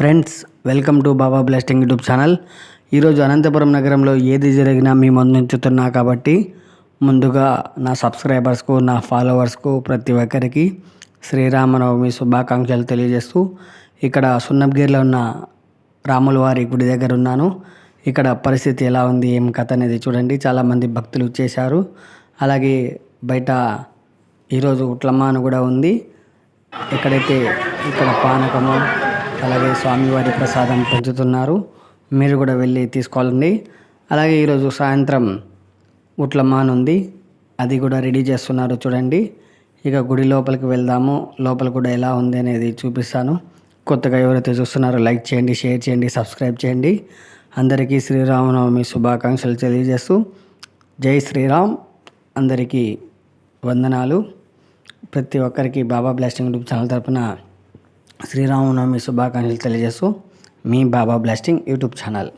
Friends welcome to Baba blasting YouTube channel. ఈరోజు అనంతపురం నగరంలో ఏది జరిగినా మీ ముందు ఉంచుతున్నా కాబట్టి ముందుగా నా సబ్స్క్రైబర్స్కు నా ఫాలోవర్స్కు ప్రతి ఒక్కరికి శ్రీరామనవమి శుభాకాంక్షలు తెలియజేస్తూ ఇక్కడ సున్నబ్గిరిలో ఉన్న రాముల వారి గుడి దగ్గర ఉన్నాను. ఇక్కడ పరిస్థితి ఎలా ఉంది ఏం కథ అనేది చూడండి. చాలామంది భక్తులు వచ్చేసారు అలాగే బయట ఈరోజు ఉట్లమ్మాను కూడా ఉంది. ఎక్కడైతే ఇక్కడ పానకము అలాగే స్వామివారి ప్రసాదం పెంచుతున్నారు. మీరు కూడా వెళ్ళి తీసుకోవాలండి. అలాగే ఈరోజు సాయంత్రం ఉట్లమ్మాన్ ఉంది అది కూడా రెడీ చేస్తున్నారు చూడండి. ఇక గుడి లోపలికి వెళ్దాము. లోపల కూడా ఎలా ఉంది అనేది చూపిస్తాను. కొత్తగా ఎవరైతే చూస్తున్నారో లైక్ చేయండి షేర్ చేయండి సబ్స్క్రైబ్ చేయండి. అందరికీ శ్రీరామనవమి శుభాకాంక్షలు తెలియజేస్తూ జై శ్రీరామ్. అందరికీ వందనాలు. ప్రతి ఒక్కరికి బాబా బ్లాస్టింగ్ యూట్యూబ్ ఛానల్ తరపున శ్రీరామనవమి శుభాకాంక్షలు తెలియజేస్తూ మీ బాబా బ్లాస్టింగ్ యూట్యూబ్ ఛానల్.